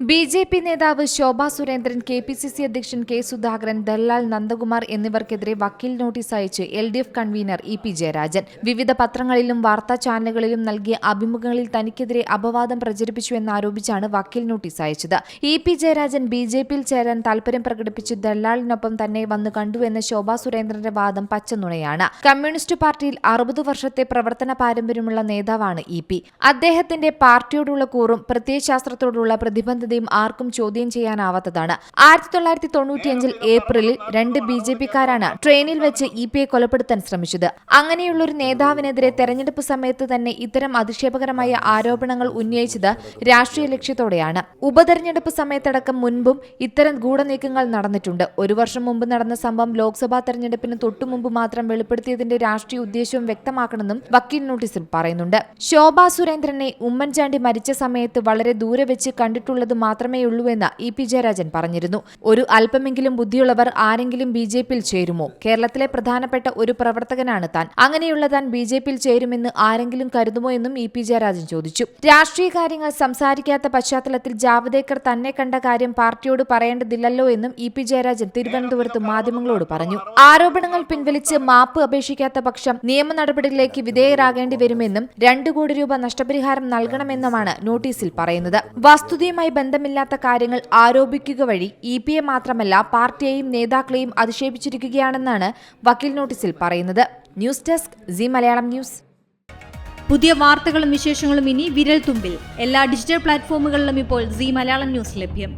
B J P നേതാവ് Shobha Surendran K P C C അധ്യക്ഷൻ K Sudhakaran ദല്ലാൽ നന്ദകുമാർ എന്നിവർക്കെതിരെ വക്കീൽ നോട്ടീസ് അയച്ച് L D F convener E P Jayarajan. വിവിധ പത്രങ്ങളിലും വാർത്താ ചാനലുകളിലും നൽകിയ അഭിമുഖങ്ങളിൽ തനിക്കെതിരെ അപവാദം പ്രചരിപ്പിച്ചു എന്നാരോപിച്ചാണ് വക്കീൽ നോട്ടീസ് അയച്ചത്. E P Jayarajan B J പിയിൽ ചേരാൻ താൽപര്യം പ്രകടിപ്പിച്ച് ദല്ലാളിനൊപ്പം തന്നെ വന്ന് കണ്ടുവെന്ന ശോഭാ സുരേന്ദ്രന്റെ വാദം പച്ചനുണയാണ്. കമ്മ്യൂണിസ്റ്റ് പാർട്ടിയിൽ അറുപത് വർഷത്തെ പ്രവർത്തന പാരമ്പര്യമുള്ള നേതാവാണ് ഇ പി. അദ്ദേഹത്തിന്റെ പാർട്ടിയോടുള്ള കൂറും പ്രത്യയശാസ്ത്രത്തോടുള്ള പ്രതിബദ്ധതയും ആർക്കും ചോദ്യം ചെയ്യാനാവാത്തതാണ്. ആയിരത്തി തൊള്ളായിരത്തി തൊണ്ണൂറ്റിയഞ്ചിൽ ഏപ്രിലിൽ രണ്ട് ബി ജെ പിക്കാരാണ് ട്രെയിനിൽ വെച്ച് ഇ പി എ കൊലപ്പെടുത്താൻ ശ്രമിച്ചത്. അങ്ങനെയുള്ളൊരു നേതാവിനെതിരെ തെരഞ്ഞെടുപ്പ് സമയത്ത് തന്നെ ഇത്തരം അധിക്ഷേപകരമായ ആരോപണങ്ങൾ ഉന്നയിച്ചത് രാഷ്ട്രീയ ലക്ഷ്യത്തോടെയാണ്. ഉപതെരഞ്ഞെടുപ്പ് സമയത്തടക്കം മുൻപും ഇത്തരം ഗൂഢനീക്കങ്ങൾ നടന്നിട്ടുണ്ട്. ഒരു വർഷം മുമ്പ് നടന്ന സംഭവം ലോക്സഭാ തെരഞ്ഞെടുപ്പിന് തൊട്ടുമുമ്പ് മാത്രം വെളിപ്പെടുത്തിയതിന്റെ രാഷ്ട്രീയ ഉദ്ദേശവും വ്യക്തമാക്കണമെന്നും വക്കീൽ നോട്ടീസിൽ പറയുന്നുണ്ട്. ശോഭാ സുരേന്ദ്രനെ ഉമ്മൻചാണ്ടി മരിച്ച സമയത്ത് വളരെ ദൂരെ വെച്ച് കണ്ടിട്ടുള്ളത് മാത്രമേയുള്ളൂവെന്ന് ഇ പി ജയരാജൻ പറഞ്ഞിരുന്നു. ഒരു അല്പമെങ്കിലും ബുദ്ധിയുള്ളവർ ആരെങ്കിലും ബി ജെ പിയിൽ ചേരുമോ? കേരളത്തിലെ പ്രധാനപ്പെട്ട ഒരു പ്രവർത്തകനാണ് താൻ. അങ്ങനെയുള്ള താൻ ബി ജെ പിയിൽ ചേരുമെന്ന് ആരെങ്കിലും കരുതുമോ എന്നും ഇ പി ജയരാജൻ ചോദിച്ചു. രാഷ്ട്രീയ കാര്യങ്ങൾ സംസാരിക്കാത്ത പശ്ചാത്തലത്തിൽ ജാവദേക്കർ തന്നെ കണ്ട കാര്യം പാർട്ടിയോട് പറയേണ്ടതില്ലല്ലോ എന്നും ഇ പി ജയരാജൻ തിരുവനന്തപുരത്ത് മാധ്യമങ്ങളോട് പറഞ്ഞു. ആരോപണങ്ങൾ പിൻവലിച്ച് മാപ്പ് അപേക്ഷിക്കാത്ത പക്ഷം നിയമ നടപടികളിലേക്ക് വിധേയരാകേണ്ടി വരുമെന്നും രണ്ടു കോടി രൂപ നഷ്ടപരിഹാരം നൽകണമെന്നുമാണ് നോട്ടീസിൽ പറയുന്നത്. വസ്തുതയുമായി ബന്ധമില്ലാത്ത കാര്യങ്ങൾ ആരോപിക്കുക വഴി ഇ പി എ മാത്രമല്ല പാർട്ടിയെയും നേതാക്കളെയും അധിക്ഷേപിച്ചിരിക്കുകയാണെന്നാണ് വക്കീൽ നോട്ടീസിൽ പറയുന്നത്. News desk G Malayalam news. പുതിയ വാർത്തകളും വിശേഷങ്ങളും ഇനി വിരൽ തുമ്പിൽ എല്ലാ ഡിജിറ്റൽ പ്ലാറ്റ്ഫോമുകളിലും ഇപ്പോൾ സി മലയാളം ന്യൂസ് ലഭ്യം.